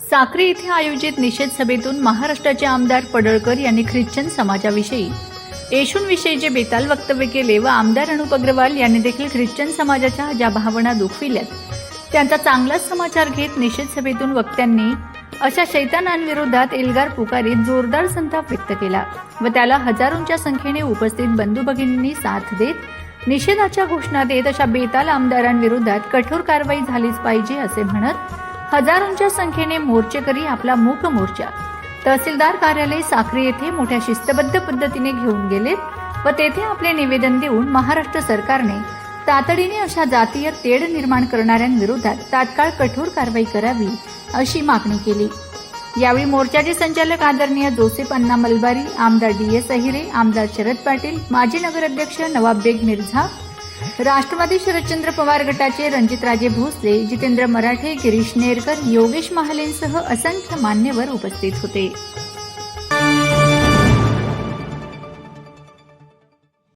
साक्री येथे आयोजित निषेध सभेतून महाराष्ट्राचे आमदार पडळकर यांनी ख्रिश्चन समाजाविषयी. येशूंविषयी जे बेताल वक्तव्य केले व आमदार अनुप अग्रवाल यांनी देखील ख्रिश्चन समाजाच्या ज्या भावना दुखविल्यात त्यांचा चांगलाच समाचार घेत निषेध सभेतून वक्त्यांनी अशा शैतानांविरोधात एल्गार पुकारीत जोरदार संताप व्यक्त केला व त्याला हजारोंच्या संख्येने उपस्थित बंधू भगिनींनी साथ देत निषेधाच्या घोषणा देत अशा बेताल आमदारांविरोधात कठोर कारवाई झालीच पाहिजे असे म्हणत हजारोंच्या संख्येने मोर्चेकरी आपला मूक मोर्चा. तहसीलदार कार्यालय साक्री येथे मोठ्या शिस्तबद्ध पद्धतीने घेऊन गेलेत व तेथे आपले निवेदन देऊन महाराष्ट्र सरकारने तातडीने अशा जातीय तेढ निर्माण करणाऱ्यांविरोधात तात्काळ कठोर कारवाई करावी अशी मागणी केली. यावेळी मोर्चाचे संचालक आदरणीय जोसेफ अण्णा मलबारी आमदार डी एस अहिरे आमदार शरद पाटील माजी नगराध्यक्ष नवाब बेग मिर्झा राष्ट्रवादी शरदचंद्र पवार गटाचे रणजितराजे भोसले जितेंद्र मराठे गिरीश नेरकर योगेश महालेंसह असंख्य मान्यवर उपस्थित होते.